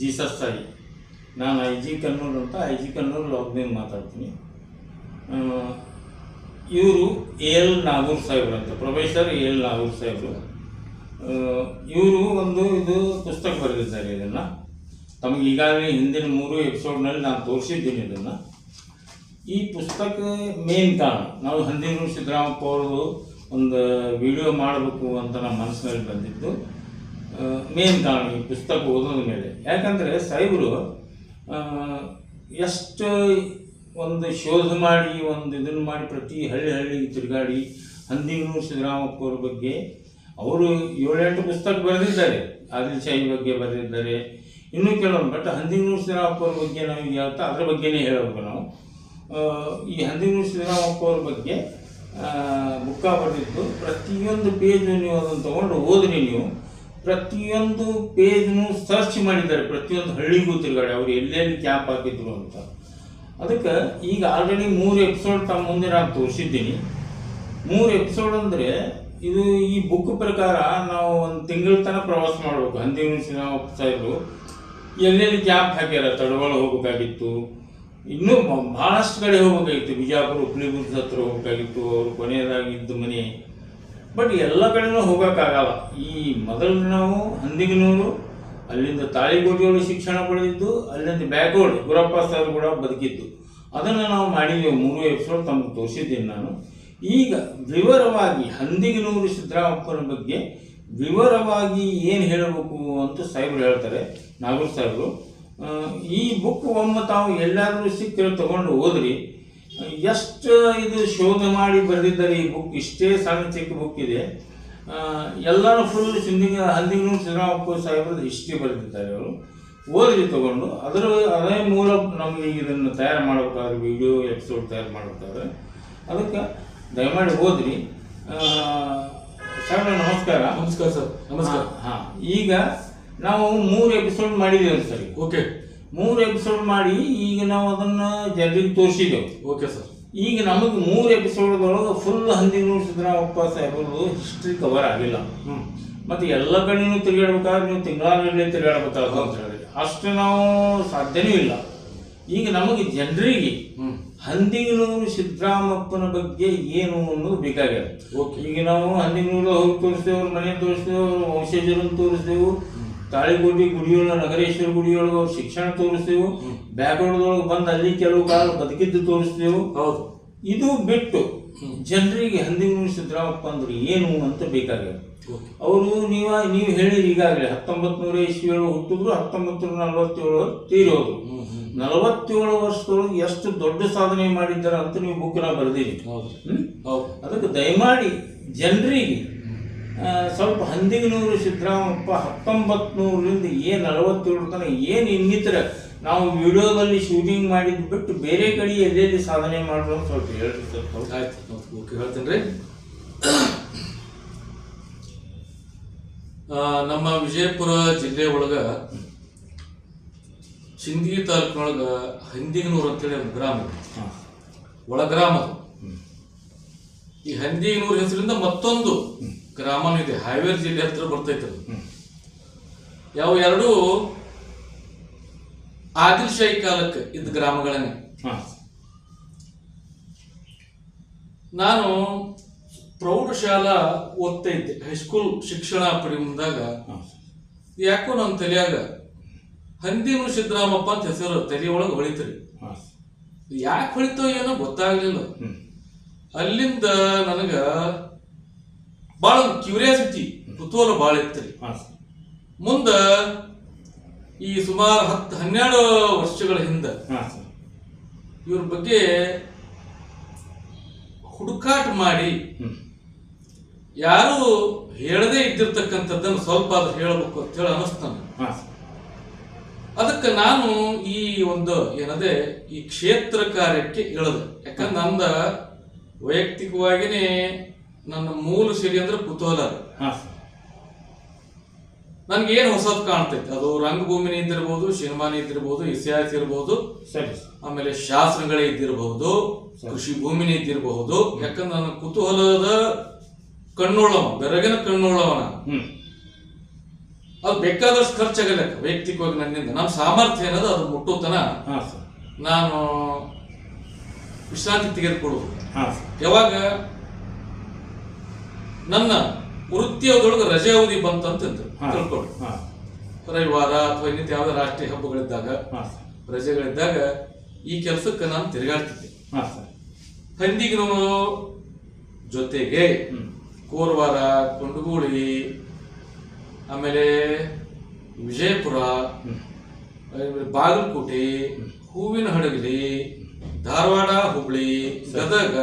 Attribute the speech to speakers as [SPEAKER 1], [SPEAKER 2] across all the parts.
[SPEAKER 1] Jesus Sai ನಾನು I G Kannur ಅಂತ I G Kannur ಲಾಗ್ನಿಂದ ಮಾತಾಡ್ತೀನಿ. ಇವರು ಎ ಎಲ್ ನಾಗೂರ್ ಸಾಹೇಬ್ರು ಅಂತ, ಪ್ರೊಫೆಸರ್ ಎ ಎಲ್ ನಾಗೂರ್ ಸಾಹೇಬ್ರು. ಇವರು ಒಂದು ಇದು ಪುಸ್ತಕ ಬರೆದಿದ್ದಾರೆ ಇದನ್ನು. ತಮಗೆ ಈಗಾಗಲೇ ಹಿಂದಿನ ಮೂರು ಎಪಿಸೋಡ್ನಲ್ಲಿ ನಾನು ತೋರಿಸಿದ್ದೀನಿ ಇದನ್ನು. ಈ ಪುಸ್ತಕ ಮೇನ್ ಕಾರಣ, ನಾವು ಹಂದಿನೂರು ಸಿದ್ದರಾಮಪ್ಪ ಅವ್ರದ್ದು ಒಂದು ವಿಡಿಯೋ ಮಾಡಬೇಕು ಅಂತ ನಮ್ಮ ಮನಸ್ಸಿನಲ್ಲಿ ಬಂದಿದ್ದು. ಮೇನ್ ಕಾರಣ ಈ ಪುಸ್ತಕ ಓದೋದ ಮೇಲೆ. ಯಾಕಂದರೆ ಸಾಹೇಬರು ಆ, ಎಷ್ಟು ಒಂದು ಶೋಧ ಮಾಡಿ ಒಂದು ಇದನ್ನು ಮಾಡಿ ಪ್ರತಿ ಹಳ್ಳಿ ಹಳ್ಳಿಗೆ ತಿರುಗಾಡಿ ಹಂದಿನೂರು ಸಿದ್ದರಾಮಪ್ಪ ಅವ್ರ ಬಗ್ಗೆ ಅವರು ಏಳೆಂಟು ಪುಸ್ತಕ ಬರೆದಿದ್ದಾರೆ. ಆದಿಲ್ಶಾಹಿ ಬಗ್ಗೆ ಬರೆದಿದ್ದಾರೆ. ಇನ್ನೂ ಕೆಲವೊಂದು ಬಟ್ ಹಂದಿನೂರು ಸಿದ್ದರಾಮಪ್ಪ ಅವ್ರ ಬಗ್ಗೆ ನಾವು ಯಾವತ್ತೋ ಅದ್ರ ಬಗ್ಗೆನೇ ಹೇಳಬೇಕು ನಾವು. ಈ ಹಂದಿನೂರು ಸಿದ್ದರಾಮಪ್ಪ ಅವ್ರ ಬಗ್ಗೆ ಬುಕ್ಕ ಬರೆದಿದ್ದು ಪ್ರತಿಯೊಂದು ಪೇಜು ನೀವು ಅದನ್ನು ತೊಗೊಂಡು ಓದ್ರಿ ನೀವು. ಪ್ರತಿಯೊಂದು ಪೇಜ್ನು ಸರ್ಚ್ ಮಾಡಿದ್ದಾರೆ, ಪ್ರತಿಯೊಂದು ಹಳ್ಳಿಗೂ ತಿರುಗಾಡಿ, ಅವ್ರು ಎಲ್ಲೆಲ್ಲಿ ಕ್ಯಾಪ್ ಹಾಕಿದ್ರು ಅಂತ. ಅದಕ್ಕೆ ಈಗ ಆಲ್ರೆಡಿ ಮೂರು ಎಪಿಸೋಡ್ ತಮ್ಮ ಮುಂದೆ ನಾನು ತೋರಿಸಿದ್ದೀನಿ. ಮೂರು ಎಪಿಸೋಡ್ ಅಂದರೆ ಇದು ಈ ಬುಕ್ ಪ್ರಕಾರ ನಾವು ಒಂದು ತಿಂಗಳ ತನಕ ಪ್ರವಾಸ ಮಾಡಬೇಕು. ಹಂದಿ ಶ್ರೀರಾಮಪ್ಪ ಸಾಹೇಬರು ಎಲ್ಲೆಲ್ಲಿ ಕ್ಯಾಂಪ್ ಹಾಕ್ಯಾರ, ತಡವಾಳ ಹೋಗ್ಬೇಕಾಗಿತ್ತು. ಇನ್ನೂ ಭಾಳಷ್ಟು ಕಡೆ ಹೋಗ್ಬೇಕಾಗಿತ್ತು. ಬಿಜಾಪುರ ಹುಬ್ಳಿ ಹತ್ರ ಹೋಗ್ಬೇಕಾಗಿತ್ತು. ಅವರು ಕೊನೆಯದಾಗಿದ್ದ ಮನೆ. ಬಟ್ ಎಲ್ಲ ಕಡೆನೂ ಹೋಗೋಕ್ಕಾಗಲ್ಲ. ಈ ಮೊದಲು ನಾವು ಹಂದಿಗನೂರು ಅಲ್ಲಿಂದ ತಾಳಿಗೋಟಿಯವರು ಶಿಕ್ಷಣ ಪಡೆದಿದ್ದು, ಅಲ್ಲಿಂದ ಬ್ಯಾಕ್ವರ್ಡ್ ಗುರಪ್ಪ ಸರ್ ಕೂಡ ಬದುಕಿದ್ದು. ಅದನ್ನು ನಾವು ಮಾಡಿದ್ದೇವೆ ಮೂರು ಎಪಿಸೋಡ್ ತಮಗೆ ತೋರಿಸಿದ್ದೀನಿ ನಾನು. ಈಗ ವಿವರವಾಗಿ ಹಂದಿಗನೂರು ಸಿದ್ದರಾಮಪ್ಪನ ಬಗ್ಗೆ ವಿವರವಾಗಿ ಏನು ಹೇಳಬೇಕು ಅಂತ ಸಾಹೇಬರು ಹೇಳ್ತಾರೆ, ನಾಗೂರ್ ಸಾಹೇಬರು. ಈ ಬುಕ್ ಒಮ್ಮೆ ತಾವು ಎಲ್ಲಾದರೂ ಸಿಕ್ಕರೆ ತಗೊಂಡು ಓದ್ರಿ ಎಷ್ಟು ಇದು ಶೋಧ ಮಾಡಿ ಬರೆದಿದ್ದಾರೆ ಈ ಬುಕ್ ಇಷ್ಟೇ ಸಣ್ಣ ಚಿಕ್ಕ ಬುಕ್ ಇದೆ. ಎಲ್ಲರೂ ಫುಲ್ ಸಿಂಧಿಂಗ ಹಂದಿಗನೂರು ಸಿದ್ದರಾಮಪ್ಪ ಸಾಹೇಬ್ರದ್ದು ಇಷ್ಟೇ ಬರೆದಿದ್ದಾರೆ ಅವರು. ಓದಿ ತಗೊಂಡು. ಅದರ ಅದೇ ಮೂಲ ನಮಗೆ ಇದನ್ನು ತಯಾರು ಮಾಡಬೇಕಾದ್ರೆ ವಿಡಿಯೋ ಎಪಿಸೋಡ್ ತಯಾರು ಮಾಡಬೇಕಾದ್ರೆ ಅದಕ್ಕೆ ದಯಮಾಡಿ ಓದ್ರಿ. ಸರ್ ನಮಸ್ಕಾರ.
[SPEAKER 2] ನಮಸ್ಕಾರ ಸರ್. ನಮಸ್ಕಾರ.
[SPEAKER 1] ಹಾಂ ಈಗ ನಾವು ಮೂರು ಎಪಿಸೋಡ್ ಮಾಡಿದ್ದೇವೆ ಸರಿ.
[SPEAKER 2] ಓಕೆ
[SPEAKER 1] ಮೂರು ಎಪಿಸೋಡ್ ಮಾಡಿ ಈಗ ನಾವು ಅದನ್ನು ಜನರಿಗೆ ತೋರಿಸಿದ್ದೆವು
[SPEAKER 2] ಓಕೆ ಸರ್
[SPEAKER 1] ಈಗ ನಮಗೆ ಮೂರು ಎಪಿಸೋಡ್ದೊಳಗೆ ಫುಲ್ ಹಂದಿನೂರು ಸಿದ್ದರಾಮಪ್ಪ ಸಾಹೇಬರು ಹಿಸ್ಟ್ರಿ ಕವರ್ ಆಗಿಲ್ಲ.
[SPEAKER 2] ಹ್ಞೂ
[SPEAKER 1] ಮತ್ತೆ ಎಲ್ಲ ಕಡೆನೂ ತಿರುಗಾಡ್ಬೇಕಾದ್ರೆ ನೀವು ತಿಂಗಳಾಗಲೇ ತಿರುಗಾಡ್ಬೇಕಾಗ ಅಂತ ಹೇಳಿದ್ರೆ ಅಷ್ಟು ನಾವು ಸಾಧ್ಯನೂ ಇಲ್ಲ. ಈಗ ನಮಗೆ ಜನರಿಗೆ ಹಂದಿನೂರು ಸಿದ್ದರಾಮಪ್ಪನ ಬಗ್ಗೆ ಏನು ಅನ್ನೋದು ಬೇಕಾಗ್ಯದ.
[SPEAKER 2] ಓಕೆ
[SPEAKER 1] ಈಗ ನಾವು ಹಂದಿನೂರು ಹೋಗಿ ತೋರಿಸ್ತೇವೆ ಅವ್ರ ಮನೆ ತೋರಿಸ್ತೇವೆ ಅವ್ರ ವಂಶಜರನ್ನು ತೋರಿಸ್ತೇವೆ ತಾಳಿಕೋಟಿ ಗುಡಿಯೊಳಗೆ ನಗರೇಶ್ವರ ಗುಡಿಯೊಳಗೆ ಅವ್ರ ಶಿಕ್ಷಣ ತೋರಿಸ್ತೇವೆ. ಬ್ಯಾಕ್ವರ್ಡ್ದೊಳಗೆ ಬಂದು ಅಲ್ಲಿ ಕೆಲವು ಕಾಲ ಬದುಕಿದ್ದು ತೋರಿಸ್ತೇವೆ.
[SPEAKER 2] ಹೌದು.
[SPEAKER 1] ಇದು ಬಿಟ್ಟು ಜನರಿಗೆ ಹಂದಿನೂರು ಸಿದ್ದರಾಮಪ್ಪ ಅಂದ್ರೆ ಏನು ಅಂತ ಬೇಕಾಗ್ಯದ. ಅವರು ನೀವ ನೀವು ಹೇಳಿರಿ ಈಗಾಗಲೇ ಹತ್ತೊಂಬತ್ತು ನೂರ ಇಸ್ವಿಯೊಳಗೆ ಹುಟ್ಟಿದ್ರು ಹತ್ತೊಂಬತ್ತು ನೂರ ನಲವತ್ತೇಳು
[SPEAKER 2] ಹ್ಮ್
[SPEAKER 1] ನಲವತ್ತೇಳು ವರ್ಷದೊಳಗೆ ಎಷ್ಟು ದೊಡ್ಡ ಸಾಧನೆ ಮಾಡಿದ್ದಾರೆ ಅಂತ ನೀವು ಬುಕ್ನ ಬರೆದಿರಿ. ಅದಕ್ಕೆ ದಯಮಾಡಿ ಜನರಿಗೆ ಸ್ವಲ್ಪ ಹಂದಿಗನೂರು ಸಿದ್ದರಾಮಪ್ಪ ಹತ್ತೊಂಬತ್ತು ನೂರರಿಂದ ಏನು ನಲವತ್ತೇಳು ತನಕ ಏನು ಇನ್ನಿತರ ನಾವು ವಿಡಿಯೋದಲ್ಲಿ ಶೂಟಿಂಗ್ ಮಾಡಿದ್ದು ಬಿಟ್ಟು ಬೇರೆ ಕಡೆ ಎಲ್ಲೆಲ್ಲಿ ಸಾಧನೆ ಮಾಡೋದು ಅಂತ ಸ್ವಲ್ಪ ಹೇಳ್ರಿ ಸ್ವಲ್ಪ.
[SPEAKER 2] ಆಯ್ತು ಓಕೆ ಹೇಳ್ತೇನೆ ರೀ. ನಮ್ಮ ವಿಜಯಪುರ ಜಿಲ್ಲೆ ಒಳಗ ಸಿಂದಗಿ ತಾಲೂಕಿನೊಳಗ ಹಂದಿಗನೂರು ಅಂತೇಳಿ ಒಂದು ಗ್ರಾಮ ಒಳಗ್ರಾಮ. ಈ ಹಂದಿಗನೂರು ಹೆಸರಿಂದ ಮತ್ತೊಂದು ಗ್ರಾಮನೂ ಇದೆ. ಹಾವೇರಿ ಜಿಲ್ಲೆ ಹತ್ರ ಬರ್ತೈತೆ. ಯಾವ ಎರಡು ಆದಿಲ್ಶಾಹಿ ಕಾಲಕ್ಕೆ ಇದ್ದ ಗ್ರಾಮಗಳನ್ನೇ. ನಾನು ಪ್ರೌಢಶಾಲಾ ಓದ್ತಾ ಇದ್ದೆ ಹೈಸ್ಕೂಲ್ ಶಿಕ್ಷಣ ಪಡಿ ಮುಂದಾಗ ಯಾಕೋ ನನ್ನ ತಲೆಯಾಗ ಹಂದಿ ಸಿದ್ದರಾಮಪ್ಪ ಅಂತ ಹೆಸರು ತಲೆಯೊಳಗೆ ಹೊಳಿತ್ರಿ.
[SPEAKER 1] ಹಾ.
[SPEAKER 2] ಯಾಕೆ ಹೊಳಿತೋ ಏನೋ ಗೊತ್ತಾಗ್ಲಿಲ್ಲ. ಅಲ್ಲಿಂದ ನನಗ ಭಾಳ ಕ್ಯೂರಿಯಾಸಿಟಿ ಕುತೂಹಲ ಬಹಳ ಇತ್ತು. ಮುಂದ ಈ ಸುಮಾರು ಹತ್ತು ಹನ್ನೆರಡು ವರ್ಷಗಳ ಹಿಂದೆ. ಇವ್ರ ಬಗ್ಗೆ ಹುಡುಕಾಟ ಮಾಡಿ. ಯಾರು ಹೇಳದೇ ಇದ್ದಿರ್ತಕ್ಕಂಥದ್ದನ್ನು ಸ್ವಲ್ಪ ಅದು ಹೇಳಬೇಕು ಅಂತ ಹೇಳಿ ಅನಿಸ್ತಾನೆ. ಅದಕ್ಕೆ ನಾನು ಈ ಒಂದು ಏನದೆ ಈ ಕ್ಷೇತ್ರ ಕಾರ್ಯಕ್ಕೆ ಇಳದೆ ಯಾಕಂದ್ರೆ ನಂದ ವೈಯಕ್ತಿಕವಾಗಿನೇ ನನ್ನ ಮೂಲ ಶೈಲಿ ಅಂದ್ರೆ ಕುತೂಹಲ. ನನ್ಗೆ ಏನು ಹೊಸದ್ ಕಾಣ್ತೈತೆ? ಅದು ರಂಗಭೂಮಿನೇ ಇದ್ದಿರ್ಬೋದು ಸಿನಿಮಾನೇ ಇದ್ದಿರ್ಬೋದು ಇತಿಹಾಸ ಇರ್ಬೋದು ಆಮೇಲೆ ಶಾಸ್ತ್ರಗಳೇ ಇದ್ದಿರಬಹುದು ಕೃಷಿ ಭೂಮಿನೇ ಇದ್ದಿರಬಹುದು ಯಾಕಂದ್ರೆ ನನ್ನ ಕುತೂಹಲದ ಕಣ್ಣುಳ್ಳವ ಬೆರಗಿನ ಕಣ್ಣುಳ್ಳವನ
[SPEAKER 1] ಹ್ಮ್.
[SPEAKER 2] ಅದು ಬೇಕಾದಷ್ಟು ಖರ್ಚಾಗಲ್ಲ ವೈಯಕ್ತಿಕವಾಗಿ ನನ್ನಿಂದ. ನಮ್ಮ ಸಾಮರ್ಥ್ಯ ಏನದ? ಅದು ಮುಟ್ಟುತನ. ನಾನು ವಿಶ್ರಾಂತಿ ತೆಗೆದುಕೊಳ್ಳುವುದು
[SPEAKER 1] ಹಾಂ
[SPEAKER 2] ಯಾವಾಗ ನನ್ನ ವೃತ್ತಿಯದೊಳಗೆ ರಜೆ ಅವಧಿ ಬಂತು
[SPEAKER 1] ಅಂತ
[SPEAKER 2] ತಿಳ್ಕೊಳ್ಳಿ
[SPEAKER 1] ಹಾಂ.
[SPEAKER 2] ರವಿವಾರ ಅಥವಾ ಇನ್ನಿತ ಯಾವುದೇ ರಾಷ್ಟ್ರೀಯ ಹಬ್ಬಗಳಿದ್ದಾಗ ರಜೆಗಳಿದ್ದಾಗ ಈ ಕೆಲಸಕ್ಕೆ ನಾನು ತಿರುಗಾಡ್ತಿದ್ದೆ.
[SPEAKER 1] ಹಾಂ ಸರ್.
[SPEAKER 2] ಹಂದಿಗಿನವರು ಜೊತೆಗೆ ಕೋರವಾರ ಕುಂಡಗೂಳಿ ಆಮೇಲೆ ವಿಜಯಪುರ ಬಾಗಲಕೋಟೆ ಹೂವಿನ ಹಡಗಲಿ ಧಾರವಾಡ ಹುಬ್ಳಿ ಗದಗ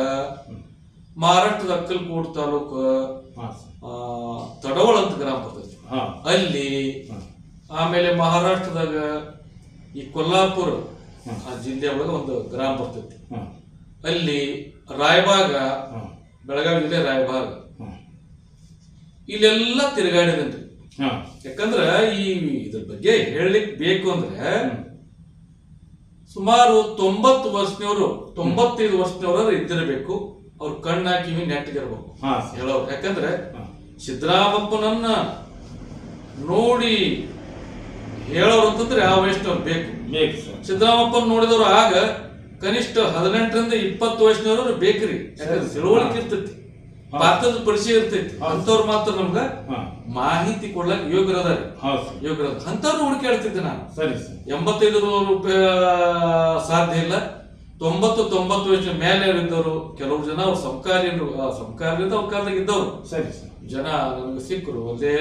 [SPEAKER 2] ಮಹಾರಾಷ್ಟ್ರದ ಅಕ್ಕಲ್ಕೋಟ್ ತಾಲೂಕು ತಡವಳ ಅಂತ ಗ್ರಾಮ ಬರ್ತೈತಿ
[SPEAKER 1] ಹಾಂ.
[SPEAKER 2] ಅಲ್ಲಿ ಆಮೇಲೆ ಮಹಾರಾಷ್ಟ್ರದಾಗ ಈ ಕೊಲ್ಲಾಪುರ ಆ ಜಿಲ್ಲೆ ಒಳಗೆ ಒಂದು ಗ್ರಾಮ ಬರ್ತೈತಿ. ಅಲ್ಲಿ ರಾಯಬಾಗ ಬೆಳಗಾವಿ ಜಿಲ್ಲೆ ರಾಯಬಾಗ ಇಲ್ಲೆಲ್ಲ ತಿರುಗಾಡಿದ್ರಿ
[SPEAKER 1] ಯಾಕಂದ್ರೆ
[SPEAKER 2] ಯಾಕಂದ್ರ ಈ ಇದ್ರ ಬಗ್ಗೆ ಹೇಳಲಿಕ್ಕೆ ಬೇಕು ಅಂದ್ರೆ ಸುಮಾರು ತೊಂಬತ್ತು ವರ್ಷದವರು ತೊಂಬತ್ತೈದು ವರ್ಷದವರು ಇದ್ದಿರಬೇಕು. ಅವ್ರ ಕಣ್ಣ ಕಿವಿ ನೆಟ್ಟಿಗಿರ್ಬೇಕು
[SPEAKER 1] ಹಾಂ.
[SPEAKER 2] ಹೇಳೋರು. ಯಾಕಂದ್ರೆ ಸಿದ್ದರಾಮಪ್ಪನನ್ನ ನೋಡಿ ಹೇಳೋರು ಅಂತಂದ್ರೆ ಆ ವಯಸ್ಸಿನವ್ರು ಬೇಕು. ಸಿದ್ದರಾಮಪ್ಪನ ನೋಡಿದವರು ಆಗ ಕನಿಷ್ಠ ಹದಿನೆಂಟರಿಂದ ಇಪ್ಪತ್ತು ವಯಸ್ಸಿನವರು ಬೇಕ್ರಿ. ಯಾಕಂದ್ರೆ ತಿಳುವಳಿಕೆ ಇರ್ತೈತಿ. ಪಾತ್ರದ ಪರಿಚಯ ಇರ್ತೈತಿ. ಅಂತವ್ರು ಮಾತ್ರ ನಮ್ಗ ಮಾಹಿತಿ ಕೊಡ್ಲಕ್ ಯೋಗ್ಯರದಾರಿ.
[SPEAKER 1] ಹೌದು
[SPEAKER 2] ಅಂತವ್ರು ಅಂತವ್ರು ಹುಡುಕಾಡ್ತಿದ್ದೆ ನಾನು. ಎಂಬತ್ತೈದು ರೂಪಾಯಿ ಸಾಧ್ಯ ಇಲ್ಲ. ತೊಂಬತ್ತು ತೊಂಬತ್ತು ವರ್ಷ ಮೇಲೆ ಇದ್ದವರು ಕೆಲವು ಜನ ಅವ್ರು ಸಮಕಾಲೀನರು ಆ ಅವ್ರ ಕಾಲದಾಗ ಇದ್ದವರು.
[SPEAKER 1] ಸರಿ ಸರ್.
[SPEAKER 2] ಜನ ನಮಗೆ ಸಿಕ್ಕರು ಒಂದೇ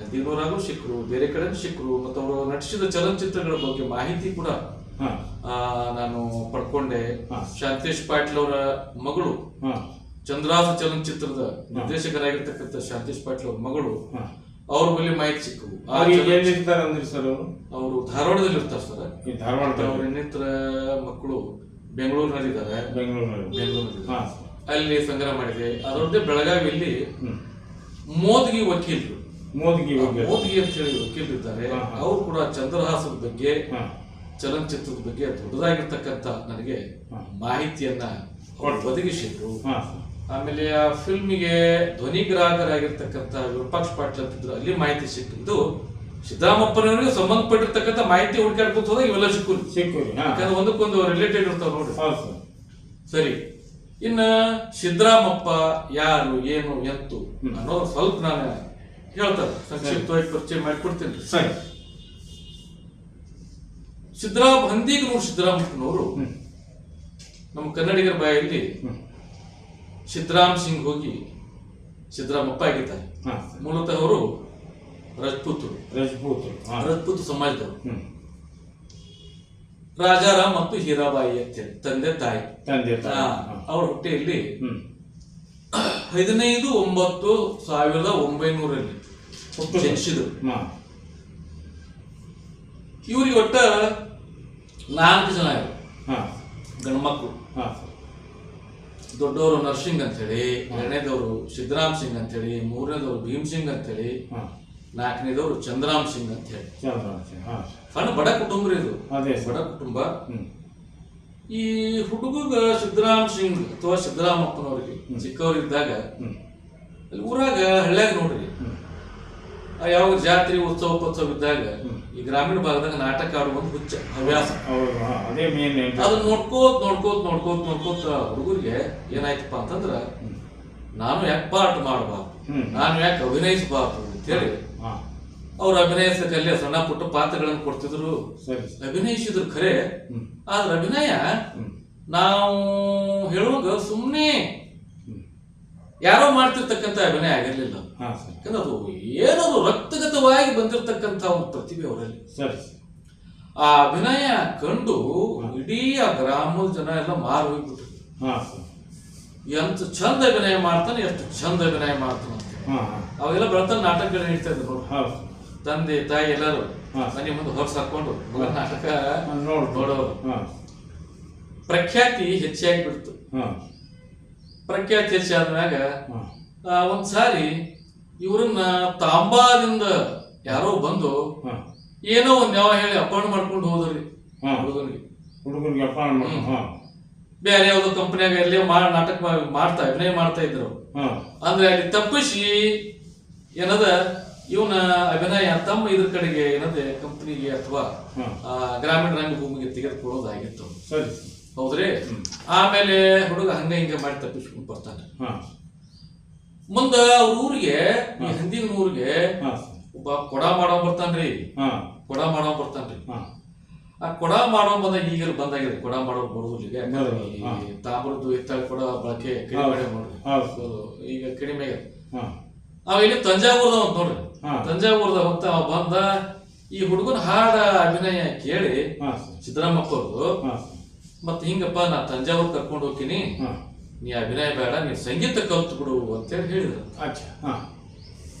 [SPEAKER 2] ಹದಿನೂರಾಗೂ ಸಿಕ್ಕರು ಬೇರೆ ಕಡೆ ಸಿಕ್ಕರು ಮತ್ತು ಅವರು ನಟಿಸಿದ ಚಲನಚಿತ್ರಗಳ ಬಗ್ಗೆ ಮಾಹಿತಿ ಕೂಡ ನಾನು ಪಡ್ಕೊಂಡೆ. ಶಾಂತೇಶ್ ಪಾಟೀಲ್ ಅವರ ಮಗಳು. ಚಂದ್ರಾಸ ಚಲನಚಿತ್ರದ ನಿರ್ದೇಶಕರಾಗಿರ್ತಕ್ಕಂಥ ಶಾಂತೇಶ್ ಪಾಟೀಲ್ ಅವ್ರ ಮಗಳು. ಅವ್ರ ಬಳಿ ಮಾಹಿತಿ ಸಿಕ್ಕವು
[SPEAKER 1] ಅವರು
[SPEAKER 2] ಧಾರವಾಡದಲ್ಲಿ ಇರ್ತಾರೆ ಸರ್
[SPEAKER 1] ಧಾರವಾಡದಲ್ಲಿ.
[SPEAKER 2] ಅವ್ರ ಇನ್ನಿತರ ಮಕ್ಕಳು. ಬೆಂಗಳೂರಿನಲ್ಲಿದ್ದಾರೆ
[SPEAKER 1] ಬೆಂಗಳೂರಿನಲ್ಲಿ.
[SPEAKER 2] ಬೆಂಗಳೂರಿನಲ್ಲಿ.
[SPEAKER 1] ಹಾಂ.
[SPEAKER 2] ಅಲ್ಲಿ ಸಂಗ್ರಹ ಮಾಡಿದೆ. ಅದರಂತೆ ಬೆಳಗಾವಿಯಲ್ಲಿ ಮೋದ್ಗಿ ವಕೀಲರು.
[SPEAKER 1] ಮೋದಿಗೆ ಮೋದಗಿ
[SPEAKER 2] ಮೋದ್ಗಿ ಅಂತ ಹೇಳಿ ವಕೀಲರು ಇದ್ದಾರೆ. ಅವರು ಕೂಡ ಚಂದ್ರಹಾಸದ ಬಗ್ಗೆ ಚಲನಚಿತ್ರದ ಬಗ್ಗೆ ದೊಡ್ಡದಾಗಿರ್ತಕ್ಕಂಥ ನನಗೆ. ಮಾಹಿತಿಯನ್ನ ಒದಗಿಸಿದ್ರು. ಆಮೇಲೆ ಆ ಫಿಲ್ಮಿಗೆ ಧ್ವನಿಗ್ರಾಹಕರಾಗಿರ್ತಕ್ಕಂಥ ವಿರೂಪಾಕ್ಷ ಪಾಟೀಲ್ ಅಂತಿದ್ರು. ಅಲ್ಲಿ ಮಾಹಿತಿ ಸಿಕ್ಕಿದ್ದು ಸಿದ್ದರಾಮಪ್ಪನವರಿಗೆ ಸಂಬಂಧಪಟ್ಟಿರ್ತಕ್ಕಂಥ ಮಾಹಿತಿ ಹುಡುಕಾಡ್ಕೊತ ಹೋದಾಗ ಇವೆಲ್ಲ ಸಿಕ್ಕು
[SPEAKER 1] ಸಿಕ್ಕೂರಿ ಹಾಂ.
[SPEAKER 2] ಯಾಕಂದ್ರೆ ಒಂದಕ್ಕೊಂದು ರಿಲೇಟೆಡ್ ಇರ್ತಾವ ನೋಡ್ರಿ.
[SPEAKER 1] ಸರ್.
[SPEAKER 2] ಇನ್ನ ಸಿದ್ದರಾಮಪ್ಪ ಯಾರು ಏನು
[SPEAKER 1] ಎತ್ತು
[SPEAKER 2] ಅನ್ನೋ ಸ್ವಲ್ಪ ನಾನು ಹೇಳ್ತಾರೆ ಸಂಕ್ಷಿಪ್ತವಾಗಿ ಪರಿಚಯ ಮಾಡಿಕೊಡ್ತೀನಿ
[SPEAKER 1] ಸರಿ.
[SPEAKER 2] ಸಿದ್ದರಾಮ ಹಂದಿಗನೂರು ಸಿದ್ದರಾಮಪ್ಪನವರು ನಮ್ಮ ಕನ್ನಡಿಗರ ಬಾಯಲ್ಲಿ ಸಿದ್ದರಾಮ್ ಸಿಂಗ್ ಹೋಗಿ ಸಿದ್ದರಾಮಪ್ಪ ಆಗಿದ್ದಾರೆ. ಮೂಲತಃ ಅವರು ರಜಪೂತರು.
[SPEAKER 1] ರಜಪೂತ್ ಹಾಂ.
[SPEAKER 2] ರಜಪೂತ್ ಸಮಾಜದವರು. ರಾಜಾರಾಮ್ ಮತ್ತು ಹೀರಾಬಾಯಿ ಅಂತೇಳಿ ತಂದೆ ತಾಯಿ.
[SPEAKER 1] ತಂದೆ
[SPEAKER 2] ಅವ್ರ ಹುಟ್ಟೆಯಲ್ಲಿ ಹದಿನೈದು ಒಂಬತ್ತು ಸಾವಿರದ ಒಂಬೈನೂರಲ್ಲಿ ಜನಿಸಿದರು ಇವ್ರಿಗೆ ಒಟ್ಟ ನಾಲ್ಕು ಜನ ಇವರು
[SPEAKER 1] ಹಾಂ.
[SPEAKER 2] ಗಂಡ್ಮಕ್ಳು
[SPEAKER 1] ಹಾಂ.
[SPEAKER 2] ದೊಡ್ಡವರು ನರ್ಸಿಂಗ್ ಅಂತೇಳಿ ಎರಡನೇದವರು ಸಿದ್ದರಾಮ್ ಸಿಂಗ್ ಅಂತೇಳಿ ಮೂರನೇದವರು ಭೀಮ್ ಸಿಂಗ್ ಅಂತೇಳಿ
[SPEAKER 1] ಹಾಂ.
[SPEAKER 2] ನಾಲ್ಕನೇದವರು ಚಂದ್ರಾಮ್ ಸಿಂಗ್ ಅಂತೇಳಿ
[SPEAKER 1] ಹೇಳಿ. ಹಾಂ.
[SPEAKER 2] ಸಣ್ಣ ಬಡ ಕುಟುಂಬ ರೀ ಇದು.
[SPEAKER 1] ಅದೇ
[SPEAKER 2] ಬಡ ಕುಟುಂಬ. ಈ ಹುಡುಗ ಸಿದ್ದರಾಮ್ ಸಿಂಗ್ ಅಥವಾ ಸಿದ್ದರಾಮಪ್ಪನವ್ರಿಗೆ ಚಿಕ್ಕವರಿದ್ದಾಗ ಅಲ್ಲಿ ಊರಾಗ ಹಳ್ಳ್ಯಾಗ ನೋಡ್ರಿ.
[SPEAKER 1] ಹ್ಞೂ
[SPEAKER 2] ಆ ಯಾವ ಜಾತ್ರೆ ಉತ್ಸವ ಉತ್ಸವ ಇದ್ದಾಗ ಈ ಗ್ರಾಮೀಣ ಭಾಗದಾಗ ನಾಟಕ ಆಡುವಂತ ಹುಚ್ಚ ಹವ್ಯಾಸ.
[SPEAKER 1] ಹೌದು ಅದೇ ಮೇನ್
[SPEAKER 2] ಅದನ್ನ ನೋಡ್ಕೋತ್ ನೋಡ್ಕೋತ್ ನೋಡ್ಕೋತ್ ನೋಡ್ಕೋತ ಹುಡುಗರಿಗೆ ಏನಾಯ್ತಪ್ಪ ಅಂತಂದ್ರ ನಾನು ಯಾಕೆ ಪಾಠ ಮಾಡಬಾರ್ದು. ನಾನು ಯಾಕೆ ಅಭಿನಯಿಸಬಾರ್ದು ಅಂತೇಳಿ ಅವ್ರು ಅಭಿನಯಿಸಕ್ಕಲ್ಲಿ ಸಣ್ಣ ಪುಟ್ಟ ಪಾತ್ರಗಳನ್ನು ಕೊಡ್ತಿದ್ರು. ಅಭಿನಯಿಸಿದ್ರು ಖರೆ. ಆದ್ರೆ ಅಭಿನಯ ನಾವು ಹೇಳುವಾಗ ಸುಮ್ಮನೆ ಯಾರೋ ಮಾಡ್ತಿರ್ತಕ್ಕಂಥ ಅಭಿನಯ ಆಗಿರ್ಲಿಲ್ಲ. ಯಾಕಂದ್ರೆ ಅದು ಏನದು ರಕ್ತಗತವಾಗಿ ಬಂದಿರತಕ್ಕಂಥ ಒಂದು ಪ್ರತಿಭೆ ಅವರಲ್ಲಿ.
[SPEAKER 1] ಸರಿ
[SPEAKER 2] ಆ ಅಭಿನಯ ಕಂಡು ಇಡೀ ಆ ಗ್ರಾಮದ ಜನ ಎಲ್ಲ ಮಾರು ಹೋಗ್ಬಿಟ್ರು.
[SPEAKER 1] ಹಾಂ ಸರ್.
[SPEAKER 2] ಎಂತ ಚಂದ ಅಭಿನಯ ಮಾಡ್ತಾನೆ ಎಷ್ಟು ಚಂದ ಅಭಿನಯ ಮಾಡ್ತಾನೆ. ಅವೆಲ್ಲ ಬೆಳತನ ನಾಟಕಗಳು ಹೇಳ್ತಾ ಇದ್ರು ತಂದೆ ತಾಯಿ ಎಲ್ಲರೂ. ಮನೆ ಮುಂದೆ ಹೊರಸ್ ಹಾಕೊಂಡು ನಾಟಕ ನೋಡೋರು.
[SPEAKER 1] ಹಾಂ.
[SPEAKER 2] ಪ್ರಖ್ಯಾತಿ ಹೆಚ್ಚಾಗಿ ಬಿಡ್ತು.
[SPEAKER 1] ಹಾಂ.
[SPEAKER 2] ಪ್ರಖ್ಯಾತಿ ಹೆಚ್ಚಾದ್ಮ್ಯಾಗ
[SPEAKER 1] ಹಾಂ.
[SPEAKER 2] ಆ, ಒಂದ್ ಸಾರಿ ಇವ್ರನ್ನ ತಾಂಬಾದಿಂದ ಯಾರೋ ಬಂದು
[SPEAKER 1] ಹಾಂ.
[SPEAKER 2] ಏನೋ ಒಂದ್ ಯಾವ ಹೇಳಿ ಅಪ್ಪಣೆ ಮಾಡ್ಕೊಂಡು ಹೋದ್ರಿ
[SPEAKER 1] ಹಾಂ.
[SPEAKER 2] ಹುಡುಗನಿಗೆ.
[SPEAKER 1] ಹುಡುಗರಿಗೆ ಅಪ್ಪ ಅಮ್ಮ ಹಾಂ.
[SPEAKER 2] ಬೇರೆ ಯಾವ್ದೋ ಕಂಪನಿಯಾಗ ಇರ್ಲಿ ಮಾ ನಾಟಕ ಮಾಡ್ತಾ ಅಭಿನಯ ಮಾಡ್ತಾ ಇದ್ರು. ಅಂದ್ರೆ ಅಲ್ಲಿ ತಪ್ಪಿಸಿ ಏನದ ಇವನ ಅಭಿನಯ ತಮ್ಮ ಇದ್ರ ಕಡೆಗೆ ಏನದೆ ಕಂಪನಿಗೆ ಅಥವಾ ಗ್ರಾಮೀಣ ರಂಗಭೂಮಿಗೆ ತೆಗೆದುಕೊಳ್ಳೋದಾಗಿತ್ತು. ಹೌದ್ರಿ? ಆಮೇಲೆ ಹುಡುಗ ಹಂಗ ಹಿಂಗ ಮಾಡಿ ತಪ್ಪಿಸ್ಕೊಂಡು ಬರ್ತಾನೆ.
[SPEAKER 1] ಹಾಂ.
[SPEAKER 2] ಮುಂದ ಅವ್ರ ಊರಿಗೆ ಈ ಹಿಂದಿನ ಊರಿಗೆ ಒಬ್ಬ ಕೊಡ ಮಾಡೋ ಬರ್ತಾನ್ರಿ.
[SPEAKER 1] ಹಾಂ.
[SPEAKER 2] ಕೊಡ ಮಾಡೋ ಬರ್ತಾನ್ರಿ.
[SPEAKER 1] ಹಾಂ.
[SPEAKER 2] ಆ ಕೊಡ ಮಾಡೋ ಬಂದ ಈಗ ಬಂದಾಗಿದೆ. ಕೊಡ ಮಾಡೋ ಬರೋದು ಈಗ ಯಾಕಂದ್ರೆ ಈ. ತಾಮ್ರದ್ದು ಇತ್ತಾಗ ಕೊಡ ಬಳಕೆ ಕಡಿಮೆ ನೋಡ್ರಿ. ಈಗ ಕಡಿಮೆ ಆಗಿದೆ.
[SPEAKER 1] ಹಾಂ.
[SPEAKER 2] ಅವ ಇಲ್ಲಿ ತಂಜಾವೂರ್ದ ಅಂತ ನೋಡ್ರಿ. ತಂಜಾವೂರ್ದ ಹೊತ್ತ ಅವ ಬಂದ ಈ ಹುಡುಗನ ಹಾಡ ಅಭಿನಯ ಕೇಳಿ
[SPEAKER 1] ಮತ್ತೆ
[SPEAKER 2] ಸಿದ್ದರಾಮಪ್ಪ ಅವ್ರದ್ದು ಮತ್ ಹಿಂಗಪ್ಪ ನಾ ತಂಜಾವೂರ್ ಕರ್ಕೊಂಡು ಹೋಗ್ತೀನಿ. ನೀ ಅಭಿನಯ ಬೇಡ ನೀ ಸಂಗೀತ ಕಲ್ತು ಬಿಡು ಅಂತೇಳಿ ಹೇಳಿದ್ರು.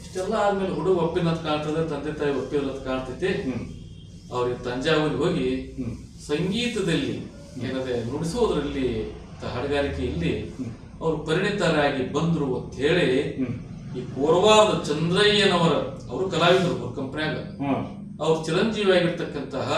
[SPEAKER 2] ಇಷ್ಟೆಲ್ಲ ಆದ್ಮೇಲೆ ಹುಡುಗ ಒಪ್ಪಿನಂತ ಕಾಣ್ತದೆ ತಂದೆ ತಾಯಿ ಒಪ್ಪಿರೋದ್ ಕಾಣ್ತೈತಿ. ಅವ್ರಿಗೆ ತಂಜಾವೂರಿಗೆ ಹೋಗಿ ಸಂಗೀತದಲ್ಲಿ ಏನದೆ ನುಡಿಸೋದ್ರಲ್ಲಿ ಹಾಡುಗಾರಿಕೆಯಲ್ಲಿ. ಅವರು ಪರಿಣಿತರಾಗಿ ಬಂದ್ರು ಅಂತ ಹೇಳಿ ಈ ಪೂರ್ವಾದ ಚಂದ್ರಯ್ಯನವರ ಅವರು ಕಲಾವಿದರು ಅವ್ರ ಕಂಪ್ನ್ಯಾಗ.
[SPEAKER 1] ಅವ್ರು
[SPEAKER 2] ಅವ್ರ ಚಿರಂಜೀವಿ ಆಗಿರ್ತಕ್ಕಂತಹ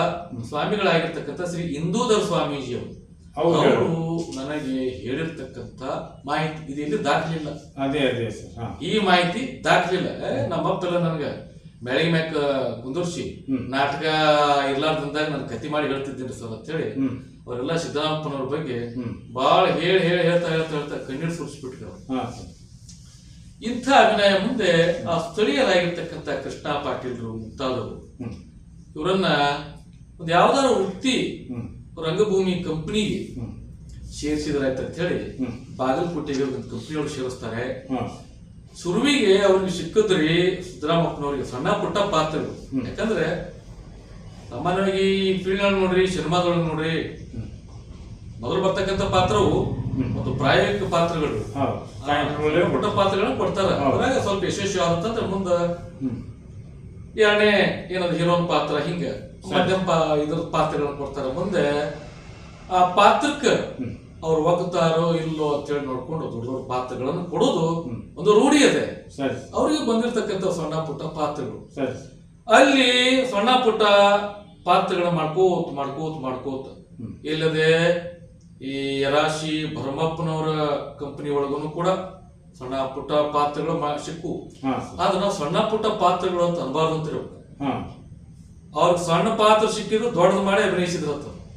[SPEAKER 2] ಸ್ವಾಮಿಗಳಾಗಿರ್ತಕ್ಕಂಥ ಶ್ರೀ ಹಿಂದೂಧರ್ ಸ್ವಾಮೀಜಿ ಅವರು. ಅವರು ನನಗೆ ಹೇಳಿರ್ತಕ್ಕಂತ ಮಾಹಿತಿ ಇದು ಇಲ್ಲಿ ದಾಖಲಿಲ್ಲ.
[SPEAKER 1] ಅದೇ ಅದೇ ಸರ್.
[SPEAKER 2] ಈ ಮಾಹಿತಿ ದಾಖಲಿಲ್ಲ. ನಮ್ಮ ಅಪ್ಪಲ್ಲ ನನಗೆ ಬೆಳಗ್ಗೆ ಮ್ಯಾಕ ಕುಂದರ್ಸಿ. ನಾಟಕ ಇರ್ಲಾರ್ದಂದಾಗ ನಾನು ಕತಿ ಮಾಡಿ ಹೇಳ್ತಿದ್ದೀನಿ ಸರ್ ಅಂತ ಹೇಳಿ ಅವರೆಲ್ಲ ಸಿದ್ದರಾಮಪ್ಪನವ್ರ ಬಗ್ಗೆ. ಬಹಳ ಹೇಳಿ ಹೇಳಿ ಹೇಳ್ತಾ ಹೇಳ್ತಾ ಹೇಳ್ತಾ ಕಣ್ಣೀರು ಸುರಿಸ್ಬಿಟ್ರು. ಇಂಥ ಅಭಿನಯ ಮುಂದೆ ಆ ಸ್ಥಳೀಯರಾಗಿರ್ತಕ್ಕಂಥ ಕೃಷ್ಣ ಪಾಟೀಲ್ರು ಮುಂತಾದವರು ಇವರನ್ನ ಒಂದು ಯಾವ್ದಾದ್ರು ವೃತ್ತಿ ರಂಗಭೂಮಿ ಕಂಪ್ನಿಗೆ ಸೇರಿಸಿದ್ರಾಯ್ತು ಅಂತ ಹೇಳಿ. ಬಾಗಲಕೋಟೆಗೆ ಒಂದು ಕಂಪ್ನಿಯವರು ಸೇರಿಸ್ತಾರೆ ಸುರುವಿಗೆ ಅವ್ರಿಗೆ ಸಿಕ್ಕಿದ್ರಿ ಸಿದ್ದರಾಮಪ್ಪನವ್ರಿಗೆ ಸಣ್ಣ ಪುಟ್ಟ ಪಾತ್ರಗಳು. ಯಾಕಂದ್ರೆ ಸಾಮಾನ್ಯವಾಗಿ ಈ ಫೀಲ್ಡ್ ನೋಡ್ರಿ ಸಿನಿಮಾದೊಳಗೆ ನೋಡ್ರಿ ಮೊದಲು ಬರ್ತಕ್ಕಂಥ ಪಾತ್ರವು
[SPEAKER 1] ಮತ್ತು
[SPEAKER 2] ಒಂದು ಪ್ರಾಯೋಗಿಕ ಪಾತ್ರಗಳು. ಪುಟ್ಟ ಪಾತ್ರಗಳನ್ನ ಕೊಡ್ತಾರೆ. ಅದ್ರಾಗ ಸ್ವಲ್ಪ ಯಶಸ್ವಿ ಆದಂತಂದ್ರೆ ಮುಂದ ಎರಡನೇ ಏನದು ಹೀರೋನ್ ಪಾತ್ರ ಹಿಂಗ ಮಧ್ಯಮ ಇದ್ರ ಪಾತ್ರಗಳನ್ನ ಕೊಡ್ತಾರೆ. ಮುಂದೆ ಆ ಪಾತ್ರಕ್ಕೆ. ಅವ್ರು ಒಗ್ತಾರೋ ಇಲ್ಲೋ ಅಂತೇಳಿ ನೋಡ್ಕೊಂಡು ದೊಡ್ಡ ದೊಡ್ಡ ಪಾತ್ರಗಳನ್ನು ಕೊಡೋದು ಒಂದು ರೂಢಿ ಇದೆ ಅವ್ರಿಗೆ ಬಂದಿರತಕ್ಕಂಥ ಸಣ್ಣ ಪುಟ್ಟ ಪಾತ್ರಗಳು. ಅಲ್ಲಿ ಸಣ್ಣ ಪುಟ್ಟ ಪಾತ್ರಗಳನ್ನ ಮಾಡ್ಕೋತ ಮಾಡ್ಕೋತ ಮಾಡ್ಕೋತ. ಇಲ್ಲದೆ ಈ ಯರಾಶಿ ಭರಮಪ್ಪನವರ ಕಂಪನಿ ಒಳಗೂ ಕೂಡ ಸಣ್ಣ ಪುಟ್ಟ ಪಾತ್ರಗಳು ಸಿಕ್ಕು. ಆದ್ರೆ ನಾವು ಸಣ್ಣ ಪುಟ್ಟ ಪಾತ್ರಗಳು ಅಂತ ಅನ್ಬಾರ್ದು ಅಂತ
[SPEAKER 1] ಹೇಳ್ಬೇಕು.
[SPEAKER 2] ಅವ್ರಿಗೆ ಸಣ್ಣ ಪಾತ್ರ ಸಿಕ್ಕಿದ್ರು ದೊಡ್ಡದು ಮಾಡಿ ಅಭಿನಯಿಸಿದ್ರು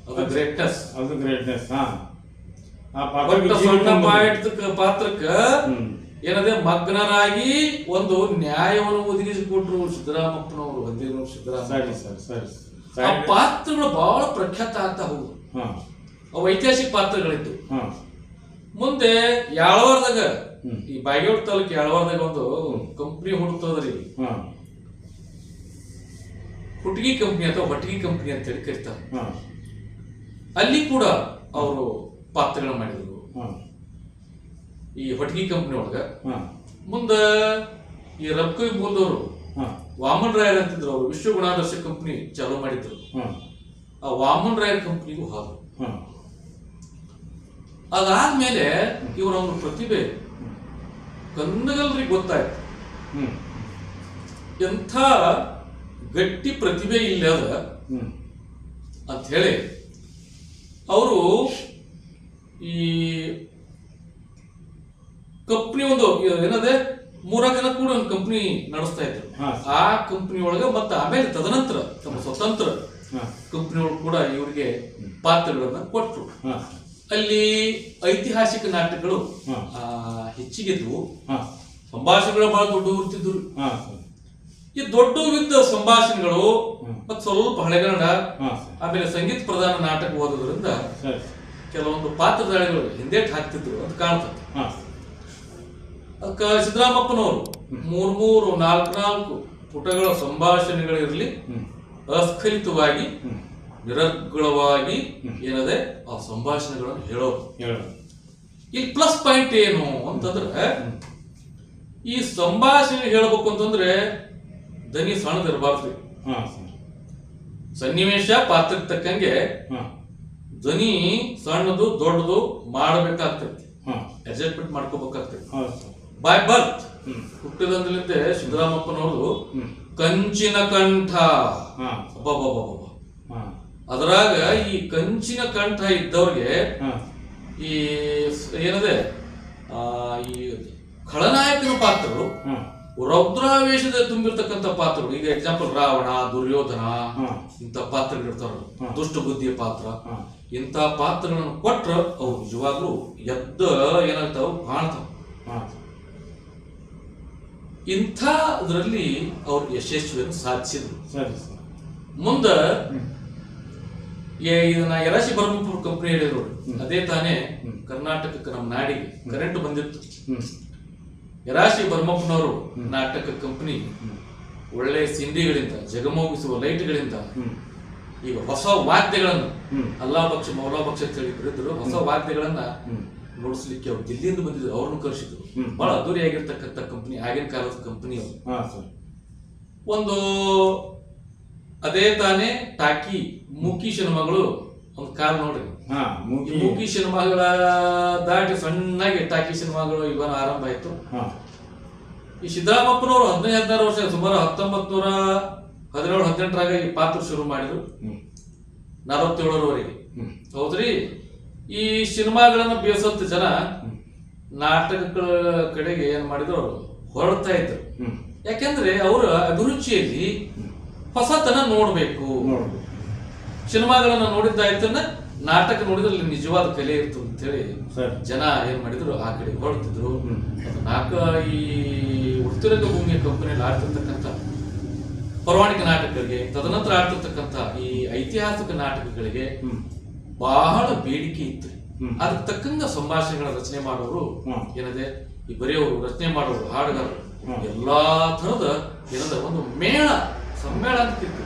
[SPEAKER 2] ಅದು ಗ್ರೇಟ್ನೆಸ್
[SPEAKER 1] ಅದು ಗ್ರೇಟ್ನೆಸ್ ಹಾಂ ಆ
[SPEAKER 2] ಬಟ್
[SPEAKER 1] ಪಾತ್ರಕ್ಕೆ ಜೀವ
[SPEAKER 2] ಸಣ್ಣ ಪಾತ್ರಕ್ಕ. ಏನದೆ ಮಗ್ನರಾಗಿ ಒಂದು ನ್ಯಾಯವನ್ನು ಒದಗಿಸಿಕೊಟ್ರು ಸಿದ್ದರಾಮಪ್ಪನವರು ಹದಿನೈದು ಸಿದ್ದರಾಮಯ್ಯ. ಆ ಪಾತ್ರಗಳು ಬಹಳ ಪ್ರಖ್ಯಾತ ಆಗ್ತಾ ಹೋಗುದು ಅವು ಐತಿಹಾಸಿಕ ಪಾತ್ರಗಳಿತ್ತು ಮುಂದೆ ಯಾಳವಾರದಾಗ. ಈ ಬಾಗೇವಾಡ ತಾಲೂಕು ಯಾಳವಾರದಾಗ ಒಂದು ಕಂಪ್ನಿ ಹುಡುಕ್ತದ್ರಿ
[SPEAKER 1] ಹಾಂ.
[SPEAKER 2] ಹುಟ್ಟಿಗೆ ಕಂಪ್ನಿ ಅಥವಾ ಹೊಟ್ಟಿಗೆ ಕಂಪ್ನಿ ಅಂತ ಹೇಳಿ ಕರೀತಾರೆ ಅಲ್ಲಿ ಕೂಡ ಅವರು ಪಾತ್ರಗಳನ್ನ ಮಾಡಿದ್ರು. ಈ ಹೊಟ್ಟಿಗೆ ಕಂಪ್ನಿ ಒಳಗ. ಮುಂದ ಈ ರಬ್ಕೈ ಮೂಲದವರು
[SPEAKER 1] ಹಾಂ
[SPEAKER 2] ವಾಮನ್ ರಾಯರ್ ಅಂತಿದ್ರು ಅವರು ವಿಶ್ವ ಗುಣಾದರ್ಶ ಕಂಪ್ನಿ ಚಾಲೂ ಮಾಡಿದ್ರು. ಆ ವಾಮನ್ ರಾಯರ್ ಕಂಪ್ನಿಗೂ
[SPEAKER 1] ಹಾದು
[SPEAKER 2] ಅದಾದ್ಮೇಲೆ ಇವರ ಒಂದು ಪ್ರತಿಭೆ ಕನ್ನಗಲ್ರಿಗೆ ಗೊತ್ತಾಯ್ತು. ಎಂಥ ಗಟ್ಟಿ ಪ್ರತಿಭೆ ಇಲ್ಲ ಅಂತ ಹೇಳಿ ಅವರು ಈ ಕಂಪ್ನಿ ಒಂದು ಏನದೆ ಮೂರಾಕ್ ಜನ ಕೂಡ ಒಂದು ಕಂಪ್ನಿ ನಡೆಸ್ತಾ ಇದ್ರು. ಆ ಕಂಪ್ನಿ ಒಳಗೆ ಮತ್ತೆ ಆಮೇಲೆ ತದನಂತರ ತಮ್ಮ ಸ್ವತಂತ್ರ ಕಂಪ್ನಿ ಒಳಗೆ ಕೂಡ ಇವರಿಗೆ ಪಾತ್ರಗಳನ್ನ
[SPEAKER 1] ಕೊಟ್ಟರು
[SPEAKER 2] ಅಲ್ಲಿ ಐತಿಹಾಸಿಕ ನಾಟಕಗಳು ಹೆಚ್ಚಿಗೆದ್ವು. ಸಂಭಾಷಣೆಗಳು ಬಹಳ ದೊಡ್ಡವರು ಇರ್ತಿದ್ರು ಈ ದೊಡ್ಡವಿದ್ದ ಸಂಭಾಷಣೆಗಳು ಮತ್ತೆ ಸ್ವಲ್ಪ ಹಳೆಗನ್ನಡ ಆಮೇಲೆ ಸಂಗೀತ ಪ್ರಧಾನ ನಾಟಕ ಓದೋದ್ರಿಂದ ಕೆಲವೊಂದು ಪಾತ್ರಧಾರಿಗಳು ಹಿಂದೇಟ್ ಹಾಕ್ತಿದ್ರು ಅಂತ ಕಾಣ್ತದೆ. ಅದಕ್ಕೆ ಸಿದ್ದರಾಮಪ್ಪನವರು ಮೂರ್ ಮೂರು ನಾಲ್ಕು ನಾಲ್ಕು ಪುಟಗಳ ಸಂಭಾಷಣೆಗಳಿರಲಿ ಅಸ್ಖಲಿತವಾಗಿ
[SPEAKER 1] ನಿರಗ್ಗುಳವಾಗಿ
[SPEAKER 2] ನಿರರ್ಗಳವಾಗಿ ಏನದೆ ಆ ಸಂಭಾಷಣೆಗಳನ್ನು ಹೇಳೋದು.
[SPEAKER 1] ಹೇಳು
[SPEAKER 2] ಇಲ್ಲಿ ಪ್ಲಸ್ ಪಾಯಿಂಟ್ ಏನು ಅಂತಂದ್ರೆ ಈ ಸಂಭಾಷಣೆ ಹೇಳ್ಬೇಕು ಅಂತಂದ್ರೆ ದನಿ ಸಣ್ಣದಿರಬಾರ್ದು. ಸನ್ನಿವೇಶ ಪಾತ್ರಕ್ಕೆ ತಕ್ಕಂಗೆ ಧ್ವನಿ ಸಣ್ಣದು ದೊಡ್ಡದು ಮಾಡಬೇಕಾಗ್ತೈತಿ. ಅಡ್ಜಸ್ಟ್ಮೆಂಟ್ ಮಾಡ್ಕೋಬೇಕಾಗ್ತೈತಿ. ಬೈ ಬರ್ತ್
[SPEAKER 1] ಹ್ಞೂ
[SPEAKER 2] ಸಿದ್ದರಾಮಪ್ಪನವರು ಸಿದ್ದರಾಮಪ್ಪನವ್ರದು ಕಂಚಿನ ಕಂಠ. ಅದ್ರಾಗ ಈ ಕಂಚಿನ ಕಂಠ ಇದ್ದವ್ರಿಗೆ ಈ ಏನದೆ? ಈ ಖಳನಾಯಕನ
[SPEAKER 1] ಪಾತ್ರರು
[SPEAKER 2] ರೌದ್ರಾವೇಶದ ತುಂಬಿರ್ತಕ್ಕಂಥ ಪಾತ್ರಗಳು. ಈಗ ಎಕ್ಸಾಂಪಲ್ ರಾವಣ ದುರ್ಯೋಧನ ಇಂಥ ಪಾತ್ರಗಳು ಇರ್ತಾರ ದುಷ್ಟ ಬುದ್ಧಿಯ ಪಾತ್ರ.
[SPEAKER 1] ಇಂತ
[SPEAKER 2] ಇಂಥ ಪಾತ್ರಗಳನ್ನು ಕೊಟ್ರ ಅವು ನಿಜವಾಗ್ಲೂ ಎದ್ದ ಏನಾಗ್ತಾವ? ಕಾಣ್ತಾವ. ಇಂಥ ಅದರಲ್ಲಿ ಅವ್ರು ಯಶಸ್ವಿಯನ್ನು ಸಾಧಿಸಿದ್ರು. ಮುಂದ ಇದನ್ನ ಯರಾಶಿ ಬರ್ಮಪುರ ಕಂಪನಿ ಹೇಳಿದ್ರು ಅದೇ ತಾನೇ. ಕರ್ನಾಟಕಕ್ಕೆ ನಮ್ಮ ನಾಡಿಗೆ ಕರೆಂಟ್ ಬಂದಿತ್ತು. ಯರಾಶಿ ಬರ್ಮಪ್ಪನವರು ನಾಟಕ ಕಂಪನಿ ಒಳ್ಳೆ ಸಿಂಡಿಗಳಿಂದ ಜಗಮೋಗಿಸುವ ಲೈಟ್ಗಳಿಂದ ಈಗ ಹೊಸ ವಾದ್ಯಗಳನ್ನು. ಅಲ್ಲಾ ಪಕ್ಷ ಮೌಲಾ ಪಕ್ಷ ಅಂತ ಹೇಳಿ ಕರೆದ್ರು ಹೊಸ ವಾದ್ಯಗಳನ್ನ ನೋಡಿಸ್ಲಿಕ್ಕೆ ಅವ್ರು ದಿಲ್ಲಿಯಿಂದ ಬಂದಿದ್ರು ಅವ್ರನ್ನು ಕರೆಸಿದ್ರು. ಬಹಳ ಅದ್ದೂರಿಯಾಗಿರ್ತಕ್ಕಂಥ ಕಂಪನಿ ಆಗಿನ ಕಾಲದ ಕಂಪನಿ ಅವರು. ಒಂದು ಅದೇ ತಾನೇ ಟಾಕಿ ಮುಖಿ ಸಿನಿಮಾಗಳು ಒಂದು ಕಾಲ್ ನೋಡ್ರಿ.
[SPEAKER 1] ಮೂಗಿ.
[SPEAKER 2] ಮೂಕಿ ಸಿನಿಮಾಗಳ ದಾಟಿ ಸಣ್ಣಗೆ ಟಾಕಿ ಸಿನಿಮಾಗಳು ಇವನ ಆರಂಭ ಆಯ್ತು. ಈ ಸಿದ್ದರಾಮಪ್ಪನವರು ಹದಿನೈದು ಹದಿನಾರು ವರ್ಷ ಸುಮಾರು ಹತ್ತೊಂಬತ್ ನೂರ ಹದಿನೇಳು ಹದಿನೆಂಟರಾಗ ಈ ಪಾತ್ರ ಶುರು ಮಾಡಿದ್ರು. ನಲವತ್ತೇಳರವರೆಗೆ. ಹೌದ್ರಿ? ಈ ಸಿನಿಮಾಗಳನ್ನ ಬೇಸತ್ತ ಜನ
[SPEAKER 1] ನಾಟಕ
[SPEAKER 2] ನಾಟಕಗಳ ಕಡೆಗೆ ಏನ್ ಮಾಡಿದ್ರು ಅವರು? ಹೊರಡ್ತಾ ಇದ್ರು. ಯಾಕೆಂದ್ರೆ ಅವರ ಅಭಿರುಚಿಯಲ್ಲಿ ಹೊಸತನ ನೋಡ್ಬೇಕು.
[SPEAKER 1] ನೋಡ್ಬೇಕು.
[SPEAKER 2] ಸಿನಿಮಾಗಳನ್ನ ನೋಡಿದ್ದಾಯ್ತನ್ನ ನಾಟಕ ನೋಡಿದ್ರೆ ನಿಜವಾದ ಕಲೆ ಇತ್ತು ಅಂತ ಹೇಳಿ ಜನ ಏನ್ ಮಾಡಿದ್ರು ಆ ಕಡೆ ಹೊರಡ್ತಿದ್ರು. ನಾಲ್ಕ ಈ ಉತ್ತರಂಗ ಭೂಮಿಯ ಕಂಪನಿಯಲ್ಲಿ ಆಡ್ತಿರ್ತಕ್ಕಂಥ ಪೌರಾಣಿಕ ನಾಟಕಗಳಿಗೆ ತದನಂತರ ಆಡ್ತಿರ್ತಕ್ಕಂಥ ಈ ಐತಿಹಾಸಿಕ ನಾಟಕಗಳಿಗೆ ಬಹಳ ಬೇಡಿಕೆ ಇತ್ತು. ಅದಕ್ಕೆ ತಕ್ಕಂಗ ಸಂಭಾಷಣೆಗಳ ರಚನೆ ಮಾಡೋರು ಏನಿದೆ? ಈ ಬರೆಯವರು ರಚನೆ ಮಾಡೋರು ಹಾಡುಗಾರರು. ಎಲ್ಲಾ ತರದ ಏನದ? ಒಂದು ಮೇಳ ಸಮ್ಮೇಳ ಅಂತ ಇತ್ತು.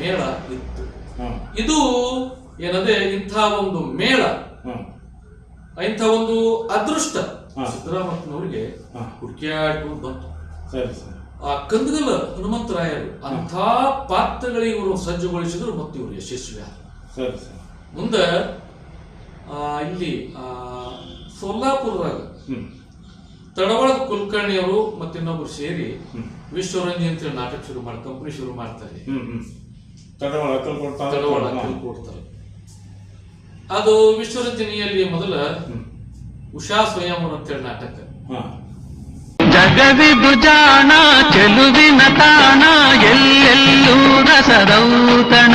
[SPEAKER 2] ಮೇಳ ಇತ್ತು. ಇದು ಏನದೆ ಇಂಥ ಒಂದು ಮೇಳ ಇಂಥ ಒಂದು ಅದೃಷ್ಟ. ಸಿದ್ದರಾಮಯ್ಯನವರಿಗೆ. ಹುಡುಕಿಯಾಡ್ಕೊಂಡು ಬಂತು. ಆ ಕಂದಗಲ್ಲ ಹನುಮಂತರಾಯರು ಅಂಥ ಪಾತ್ರಗಳಿಗೆ ಇವರು ಸಜ್ಜುಗೊಳಿಸಿದ್ರು ಮತ್ತು ಇವರು ಯಶಸ್ವಿ ಆದರು. ಮುಂದೆ ಆ, ಇಲ್ಲಿ ಆ, ಸೊಲ್ಲಾಪುರದಾಗ ತಡವಳ ಕುಲಕರ್ಣಿಯವರು ಮತ್ತಿನ್ನೊಬ್ರು ಸೇರಿ ವಿಶ್ವರಂಜಿ ಅಂತೇಳಿ ನಾಟಕ ಶುರು ಮಾಡಿ ಕಂಪನಿ ಶುರು ಮಾಡ್ತಾರೆ.
[SPEAKER 1] ತಡವಳ ಅಕ್ಕಲ್ ಕೊಡ್ತಾ
[SPEAKER 2] ತಡವಳ ಕೊಡ್ತಾರೆ ಅದು ವಿಶ್ವರಂಜನಿಯಲ್ಲಿ ಮೊದಲ
[SPEAKER 3] ಉಷಾ ಸ್ವಯಂವರ ಅಂತೇಳಿ ನಾಟಕ.
[SPEAKER 1] ಜಗದಿ
[SPEAKER 4] ಜಗವಿದು ಜಾಣ ಚೆಲುವಿನ ತಾಣ ಎಲ್ಲೆಲ್ಲೂ ರಸದೌತಣ.